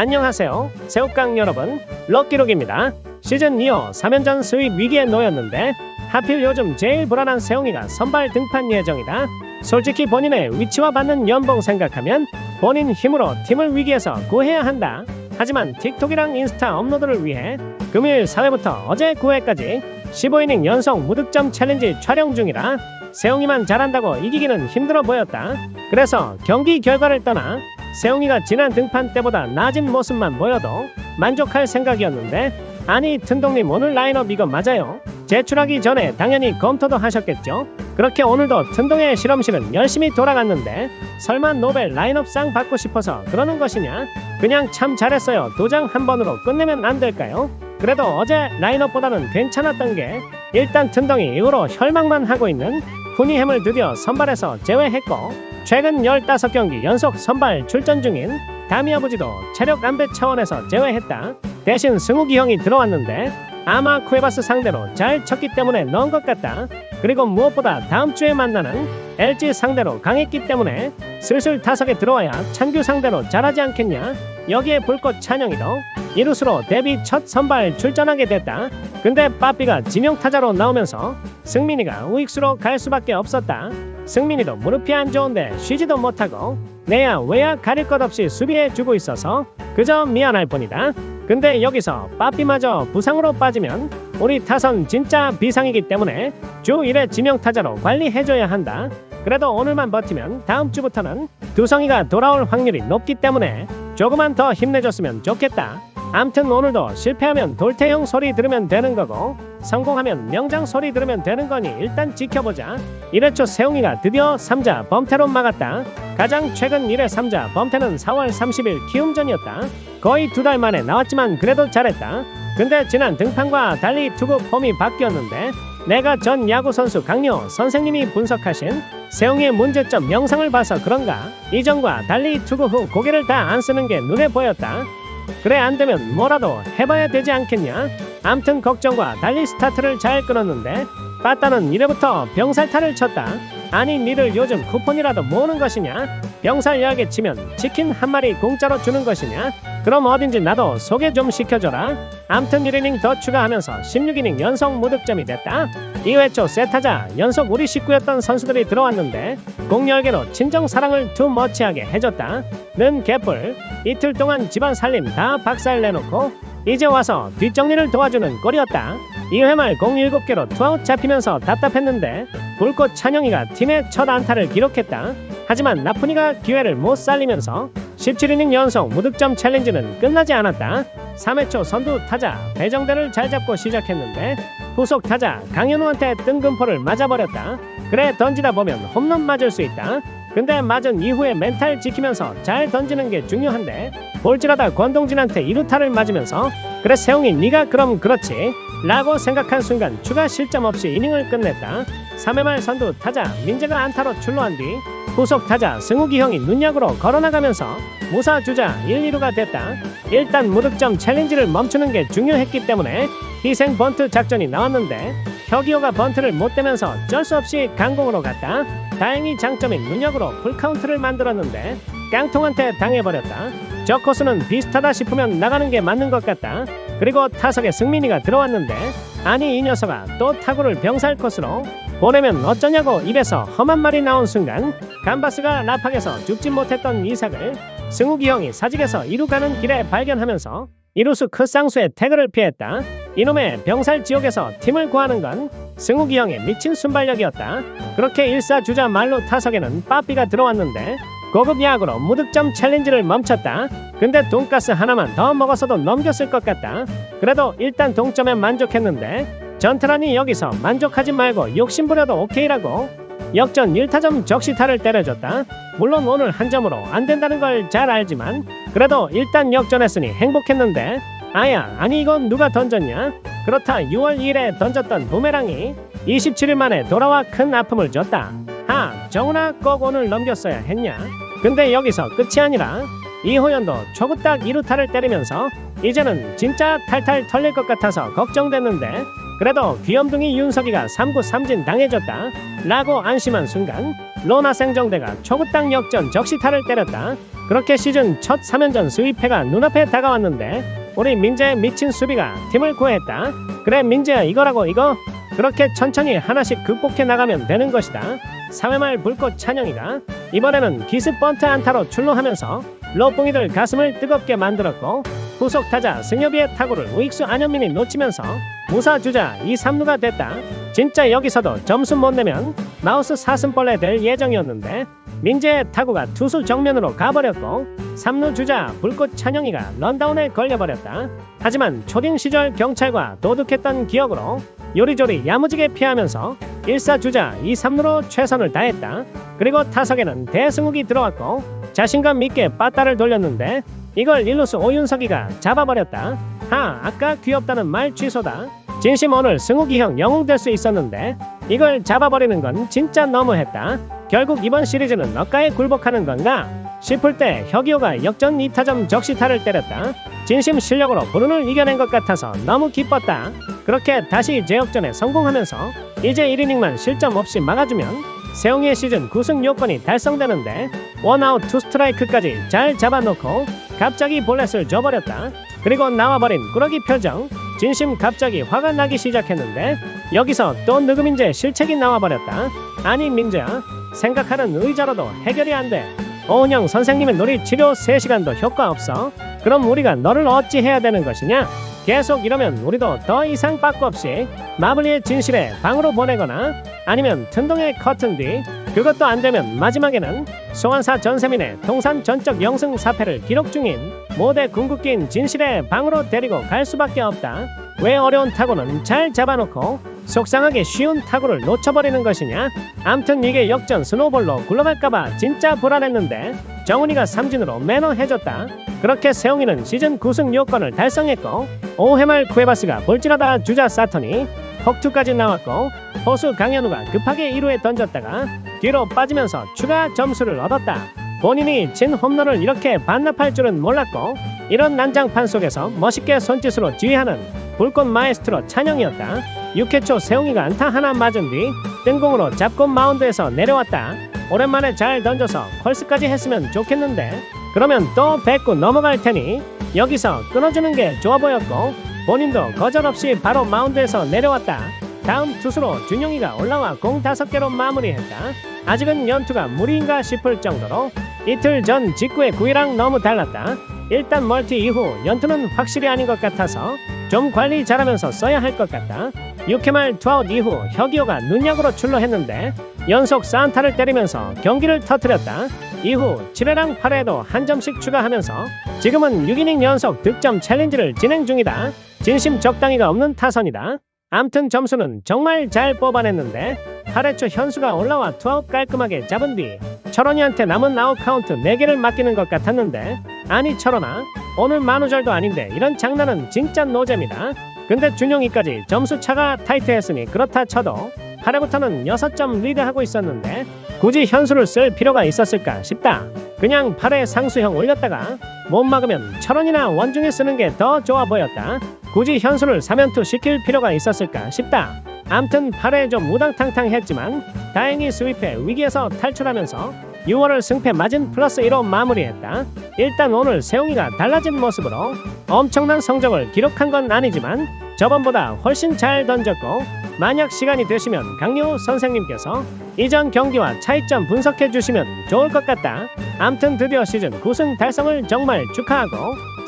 안녕하세요. 새우깡 여러분. 럭키록입니다. 시즌 2호 3연전 스윕 위기에 놓였는데 하필 요즘 제일 불안한 세웅이가 선발 등판 예정이다. 솔직히 본인의 위치와 받는 연봉 생각하면 본인 힘으로 팀을 위기에서 구해야 한다. 하지만 틱톡이랑 인스타 업로드를 위해 금요일 4회부터 어제 9회까지 15이닝 연속 무득점 챌린지 촬영 중이라 세웅이만 잘한다고 이기기는 힘들어 보였다. 그래서 경기 결과를 떠나 세웅이가 지난 등판 때보다 나아진 모습만 보여도 만족할 생각이었는데 아니 튼동님 오늘 라인업 이거 맞아요? 제출하기 전에 당연히 검토도 하셨겠죠? 그렇게 오늘도 튼동의 실험실은 열심히 돌아갔는데 설마 노벨 라인업상 받고 싶어서 그러는 것이냐? 그냥 참 잘했어요. 도장 한 번으로 끝내면 안 될까요? 그래도 어제 라인업보다는 괜찮았던 게 일단 튼동이 이후로 혈망만 하고 있는 후니햄을 드디어 선발해서 제외했고 최근 15경기 연속 선발 출전 중인 다미아부지도 체력 안배 차원에서 제외했다. 대신 승욱이 형이 들어왔는데 아마 쿠에바스 상대로 잘 쳤기 때문에 넣은 것 같다. 그리고 무엇보다 다음 주에 만나는 LG 상대로 강했기 때문에 슬슬 타석에 들어와야 찬규 상대로 잘하지 않겠냐. 여기에 불꽃 찬영이도 이루스로 데뷔 첫 선발 출전하게 됐다. 근데 빠삐가 지명 타자로 나오면서 승민이가 우익수로 갈 수밖에 없었다. 승민이도 무릎이 안 좋은데 쉬지도 못하고 내야 왜야 가릴 것 없이 수비해 주고 있어서 그저 미안할 뿐이다. 근데 여기서 빠삐마저 부상으로 빠지면 우리 타선 진짜 비상이기 때문에 주 1회 지명 타자로 관리해줘야 한다. 그래도 오늘만 버티면 다음 주부터는 두성이가 돌아올 확률이 높기 때문에 조금만 더 힘내줬으면 좋겠다. 암튼 오늘도 실패하면 돌태형 소리 들으면 되는 거고 성공하면 명장 소리 들으면 되는 거니 일단 지켜보자. 1회초 세웅이가 드디어 3자 범퇴로 막았다. 가장 최근 1회 3자 범퇴는 4월 30일 키움전이었다. 거의 두 달 만에 나왔지만 그래도 잘했다. 근데 지난 등판과 달리 투구 폼이 바뀌었는데 내가 전 야구 선수 강요 선생님이 분석하신 세웅의 문제점 영상을 봐서 그런가 이전과 달리 투구 후 고개를 다 안 쓰는 게 눈에 보였다. 그래 안 되면 뭐라도 해봐야 되지 않겠냐? 암튼 걱정과 달리 스타트를 잘 끊었는데 빠따는 이래부터 병살타를 쳤다. 아니 니들 요즘 쿠폰이라도 모으는 것이냐? 병살 약에 치면 치킨 한 마리 공짜로 주는 것이냐? 그럼 어딘지 나도 소개 좀 시켜줘라. 암튼 1이닝 더 추가하면서 16이닝 연속 무득점이 됐다. 2회 초 세타자 연속 우리 식구였던 선수들이 들어왔는데 공 10개로 친정 사랑을 두 멋지하게 해줬다. 는 개뿔 이틀 동안 집안 살림 다 박살 내놓고 이제 와서 뒷정리를 도와주는 꼴이었다. 2회 말 공 7개로 투아웃 잡히면서 답답했는데 불꽃 찬영이가 팀의 첫 안타를 기록했다. 하지만 나쁜이가 기회를 못 살리면서 17이닝 연속 무득점 챌린지는 끝나지 않았다. 3회 초 선두 타자 배정대를 잘 잡고 시작했는데 후속 타자 강현우한테 뜬금포를 맞아버렸다. 그래 던지다 보면 홈런 맞을 수 있다. 근데 맞은 이후에 멘탈 지키면서 잘 던지는 게 중요한데 볼질하다 권동진한테 이루타를 맞으면서 그래 세웅이 네가 그럼 그렇지 라고 생각한 순간 추가 실점 없이 이닝을 끝냈다. 3회 말 선두 타자 민재가 안타로 출루한 뒤 후속 타자 승욱이 형이 눈약으로 걸어나가면서 무사 주자 1, 2루가 됐다. 일단 무득점 챌린지를 멈추는 게 중요했기 때문에 희생 번트 작전이 나왔는데 혁이호가 번트를 못 대면서 쩔수 없이 강공으로 갔다 다행히 장점인 눈약으로 풀카운트를 만들었는데 깡통한테 당해버렸다. 저 코스는 비슷하다 싶으면 나가는 게 맞는 것 같다. 그리고 타석에 승민이가 들어왔는데 아니 이 녀석아 또 타구를 병살 코스로 보내면 어쩌냐고 입에서 험한 말이 나온 순간 감바스가 라팍에서 죽지 못했던 이삭을 승욱이 형이 사직에서 이루 가는 길에 발견하면서 이루수 크쌍수의 태그를 피했다. 이놈의 병살 지옥에서 팀을 구하는 건 승욱이 형의 미친 순발력이었다. 그렇게 일사주자 말로 타석에는 빠삐가 들어왔는데 고급 야구로 무득점 챌린지를 멈췄다. 근데 돈가스 하나만 더 먹었어도 넘겼을 것 같다. 그래도 일단 동점에 만족했는데 전트란이 여기서 만족하지 말고 욕심부려도 오케이라고 역전 1타점 적시타를 때려줬다. 물론 오늘 한 점으로 안 된다는 걸 잘 알지만 그래도 일단 역전했으니 행복했는데 아야 아니 이건 누가 던졌냐? 그렇다 6월 2일에 던졌던 부메랑이 27일 만에 돌아와 큰 아픔을 줬다. 하 정훈아 꼭 오늘 넘겼어야 했냐? 근데 여기서 끝이 아니라 이호연도 초구딱 2루타를 때리면서 이제는 진짜 탈탈 털릴 것 같아서 걱정됐는데 그래도 귀염둥이 윤석이가 3구 3진 당해줬다 라고 안심한 순간 로나 생정대가 초구땅 역전 적시타를 때렸다. 그렇게 시즌 첫 3연전 스위패가 눈앞에 다가왔는데 우리 민재의 미친 수비가 팀을 구했다. 그래 민재야 이거라고 이거. 그렇게 천천히 하나씩 극복해 나가면 되는 것이다. 사회말 불꽃 찬영이가 이번에는 기습 번트 안타로 출루하면서 러뿡이들 가슴을 뜨겁게 만들었고 후속 타자 승엽이의 타구를 우익수 안현민이 놓치면서 무사 주자 2, 3루가 됐다. 진짜 여기서도 점수 못 내면 마우스 사슴벌레 될 예정이었는데 민재의 타구가 투수 정면으로 가버렸고 3루 주자 불꽃 찬영이가 런다운에 걸려버렸다. 하지만 초딩 시절 경찰과 도둑했던 기억으로 요리조리 야무지게 피하면서 1사 주자 2, 3루로 최선을 다했다. 그리고 타석에는 대승욱이 들어왔고 자신감 있게 빠따를 돌렸는데 이걸 1루수 오윤석이가 잡아버렸다. 하 아까 귀엽다는 말 취소다. 진심 오늘 승욱이 형 영웅 될 수 있었는데 이걸 잡아버리는 건 진짜 너무했다. 결국 이번 시리즈는 너가에 굴복하는 건가? 싶을 때 혁이호가 역전 2타점 적시타를 때렸다. 진심 실력으로 불운을 이겨낸 것 같아서 너무 기뻤다. 그렇게 다시 제역전에 성공하면서 이제 1이닝만 실점 없이 막아주면 세웅이의 시즌 9승 요건이 달성되는데 원아웃 투 스트라이크까지 잘 잡아놓고 갑자기 볼넷을 줘버렸다. 그리고 나와버린 꾸러기 표정 진심 갑자기 화가 나기 시작했는데 여기서 또 느그민재 실책이 나와버렸다. 아니 민재야 생각하는 의자로도 해결이 안 돼. 오은영 선생님의 놀이 치료 3시간도 효과 없어. 그럼 우리가 너를 어찌 해야 되는 것이냐? 계속 이러면 우리도 더 이상 빠꾸 없이 마블리의 진실에 방으로 보내거나 아니면 튼동의 커튼 뒤 그것도 안 되면 마지막에는 소환사 전세민의 통산 전적 영승 사패를 기록 중인 모대 궁극기인 진실의 방으로 데리고 갈 수밖에 없다. 왜 어려운 타구는 잘 잡아놓고 속상하게 쉬운 타구를 놓쳐버리는 것이냐? 암튼 이게 역전 스노볼로 굴러갈까봐 진짜 불안했는데 정훈이가 삼진으로 매너 해줬다. 그렇게 세웅이는 시즌 9승 요건을 달성했고 5회 말 쿠에바스가 볼질하다 주자 사턴이 폭투까지 나왔고 포수 강현우가 급하게 1루에 던졌다가 뒤로 빠지면서 추가 점수를 얻었다. 본인이 친 홈런을 이렇게 반납할 줄은 몰랐고 이런 난장판 속에서 멋있게 손짓으로 지휘하는 불꽃 마에스트로 찬영이었다. 6회 초 세웅이가 안타 하나 맞은 뒤 뜬공으로 잡고 마운드에서 내려왔다. 오랜만에 잘 던져서 컬스까지 했으면 좋겠는데 그러면 또 뱉고 넘어갈 테니 여기서 끊어주는 게 좋아 보였고 본인도 거절 없이 바로 마운드에서 내려왔다. 다음 투수로 준용이가 올라와 공 5개로 마무리했다. 아직은 연투가 무리인가 싶을 정도로 이틀 전 직구의 구위랑 너무 달랐다. 일단 멀티 이후 연투는 확실히 아닌 것 같아서 좀 관리 잘하면서 써야 할 것 같다. 6회 말 투아웃 이후 혁이호가 눈약으로 출루했는데 연속 산타를 때리면서 경기를 터뜨렸다. 이후 7회랑 8회도 한 점씩 추가하면서 지금은 6이닝 연속 득점 챌린지를 진행 중이다. 진심 적당히가 없는 타선이다. 암튼 점수는 정말 잘 뽑아냈는데 8회 초 현수가 올라와 투아웃 깔끔하게 잡은 뒤 철원이한테 남은 아웃 카운트 4개를 맡기는 것 같았는데 아니 철원아 오늘 만우절도 아닌데 이런 장난은 진짜 노잼이다. 근데 준용이까지 점수 차가 타이트했으니 그렇다 쳐도 8회부터는 6점 리드하고 있었는데 굳이 현수를 쓸 필요가 있었을까 싶다. 그냥 8회 상수형 올렸다가 못 막으면 철원이나 원중에 쓰는 게 더 좋아 보였다. 굳이 현수를 사면투 시킬 필요가 있었을까 싶다. 암튼 8회 좀 우당탕탕했지만 다행히 스위패 위기에서 탈출하면서 6월을 승패 맞은 플러스 1로 마무리했다. 일단 오늘 세웅이가 달라진 모습으로 엄청난 성적을 기록한 건 아니지만 저번보다 훨씬 잘 던졌고 만약 시간이 되시면 강효 선생님께서 이전 경기와 차이점 분석해 주시면 좋을 것 같다. 암튼 드디어 시즌 9승 달성을 정말 축하하고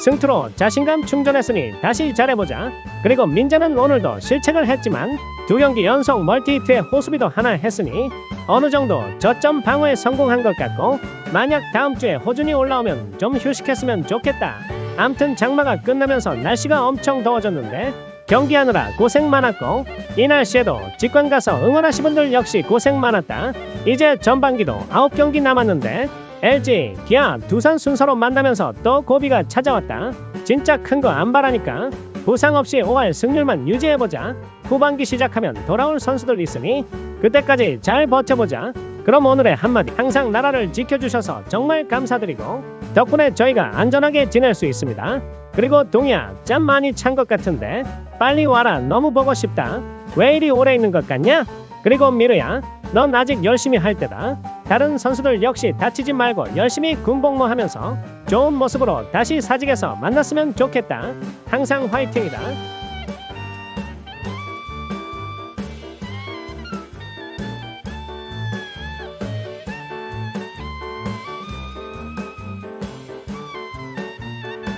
승투로 자신감 충전했으니 다시 잘해보자. 그리고 민재는 오늘도 실책을 했지만 두 경기 연속 멀티히트에 호수비도 하나 했으니 어느 정도 저점 방어에 성공한 것 같고 만약 다음 주에 호준이 올라오면 좀 휴식했으면 좋겠다. 암튼 장마가 끝나면서 날씨가 엄청 더워졌는데 경기하느라 고생 많았고 이 날씨에도 직관 가서 응원하신 분들 역시 고생 많았다. 이제 전반기도 9경기 남았는데 LG, 기아, 두산 순서로 만나면서 또 고비가 찾아왔다. 진짜 큰 거 안 바라니까 부상 없이 5할 승률만 유지해보자. 후반기 시작하면 돌아올 선수들 있으니 그때까지 잘 버텨보자. 그럼 오늘의 한마디 항상 나라를 지켜주셔서 정말 감사드리고 덕분에 저희가 안전하게 지낼 수 있습니다. 그리고 동이야 짬 많이 찬 것 같은데 빨리 와라 너무 보고 싶다. 왜 이리 오래 있는 것 같냐? 그리고 미르야 넌 아직 열심히 할 때다. 다른 선수들 역시 다치지 말고 열심히 군복무하면서 좋은 모습으로 다시 사직에서 만났으면 좋겠다. 항상 화이팅이다.